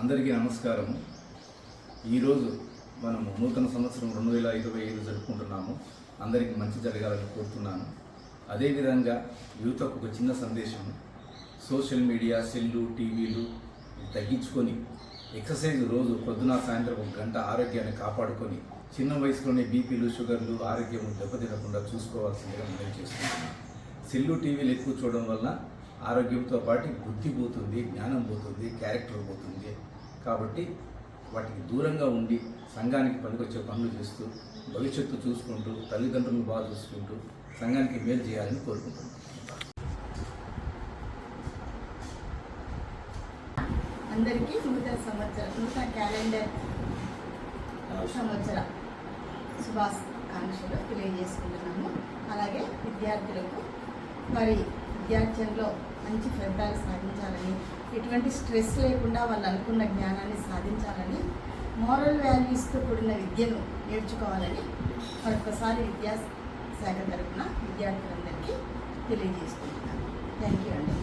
అందరికీ నమస్కారం ఈరోజు మనము నూతన సంవత్సరం రెండు వేల ఇరవై ఐదు జరుపుకుంటున్నాము. అందరికీ మంచి జరగాలని కోరుతున్నాను. అదేవిధంగా యువతకు ఒక చిన్న సందేశం. సోషల్ మీడియా సెల్లు టీవీలు తగ్గించుకొని ఎక్సర్సైజ్ రోజు పొద్దున సాయంత్రం ఒక గంట ఆరోగ్యాన్ని కాపాడుకొని చిన్న వయసులోనే బీపీలు షుగర్లు ఆరోగ్యం దెబ్బతినకుండా చూసుకోవాల్సిందిగా మనం చేసుకుంటున్నాం సెల్లు టీవీలు ఎక్కువ చూడడం వల్ల ఆరోగ్యంతో పాటు బుద్ధి పోతుంది జ్ఞానం పోతుంది క్యారెక్టర్ పోతుంది. కాబట్టి వాటికి దూరంగా ఉండి సంఘానికి పనికొచ్చే పనులు చేస్తూ భవిష్యత్తు చూసుకుంటూ తల్లిదండ్రులను బాగా చూసుకుంటూ సంఘానికి మేలు చేయాలని కోరుకుంటున్నాను అందరికీ నూతన సంవత్సరం నూతన క్యాలెండర్ సంవత్సర శుభాకాంక్షలు తెలియజేసుకుంటున్నాము. అలాగే విద్యార్థులకు మరి విద్యార్థుల్లో మంచి ఫలితాలు సాధించాలని ఎటువంటి స్ట్రెస్ లేకుండా వాళ్ళు అనుకున్న జ్ఞానాన్ని సాధించాలని మోరల్ వాల్యూస్తో కూడిన విద్యను నేర్చుకోవాలని మరొకసారి విద్యాశాఖ తరఫున విద్యార్థులందరికీ తెలియజేస్తున్నాను. థ్యాంక్ యూ అండి.